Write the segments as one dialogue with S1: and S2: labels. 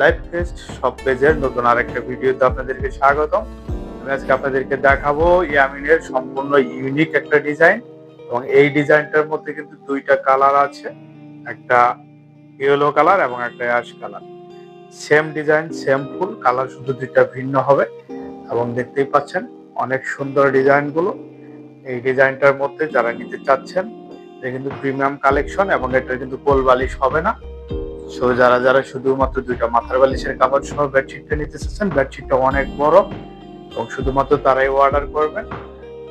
S1: Live fest সব পেজের নতুন আরেকটা ভিডিওতে আপনাদেরকে স্বাগতম। আমি আজকে আপনাদেরকে দেখাবো ইয়ামিনের সম্পূর্ণ ইউনিক একটা ডিজাইন এবং এই ডিজাইনটার মধ্যে কিন্তু দুইটা কালার আছে, একটা ইয়েলো কালার এবং একটা ash colour same design same ফুল কালার শুধু দুইটা ভিন্ন হবে এবং দেখতেই পাচ্ছেন অনেক সুন্দর ডিজাইনগুলো এই ডিজাইনটার মধ্যে যারা নিতে চাচ্ছেন, এটা কিন্তু প্রিমিয়াম কালেকশন এবং এটা কিন্তু কোল বালিশ হবে না। সো যারা যারা শুধুমাত্র দুইটা মাথার বালিশের কাপড় সহ বেডশিটটা নিতে চাচ্ছেন বেডশিটটা অনেক বড় এবং শুধুমাত্র তারাই অর্ডার করবেন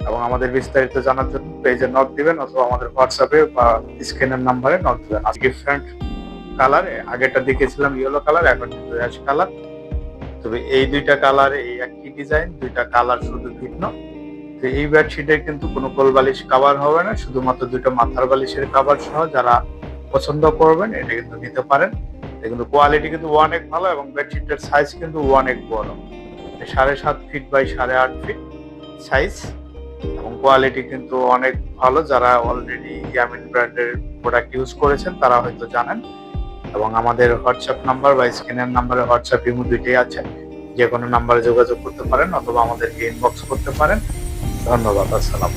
S1: এবং আমাদের বিস্তারিত জানার জন্য পেজে নক দিবেন অথবা আমাদের হোয়াটসঅ্যাপে বা স্ক্রিনের নাম্বারে নক দিবেন। আজকে ডিফারেন্ট কালার আগেরটা দেখেছিলাম ইয়েলো কালার এখন অ্যাশ কালার তবে এই দুইটা কালার এই একই ডিজাইন দুইটা কালার শুধু ভিন্ন। তো এই বেডশিটে কিন্তু কোনো কোল বালিশ কাভার হবে না, শুধুমাত্র দুইটা মাথার বালিশের কাভার সহ যারা পছন্দ করবেন, এটা কিন্তু নিতে পারেন। এটা কিন্তু কোয়ালিটি কিন্তু অনেক ভালো এবং বেডশিটের সাইজ কিন্তু অনেক বড়। সাড়ে সাত ফিট বাই সাড়ে আট ফিট সাইজ এবং কোয়ালিটি কিন্তু অনেক ভালো। যারা অলরেডি ইয়ামিন ব্র্যান্ডের প্রোডাক্ট ইউজ করেছেন, তারা হয়তো জানেন। এবং আমাদের হোয়াটসঅ্যাপ নাম্বার বা স্ক্রিনের নাম্বারে হোয়াটসঅ্যাপ ইমো দুইটাই আছে। যে কোনো নাম্বারে যোগাযোগ করতে পারেন অথবা আমাদেরকে ইনবক্স করতে পারেন। ধন্যবাদ, আসসালাম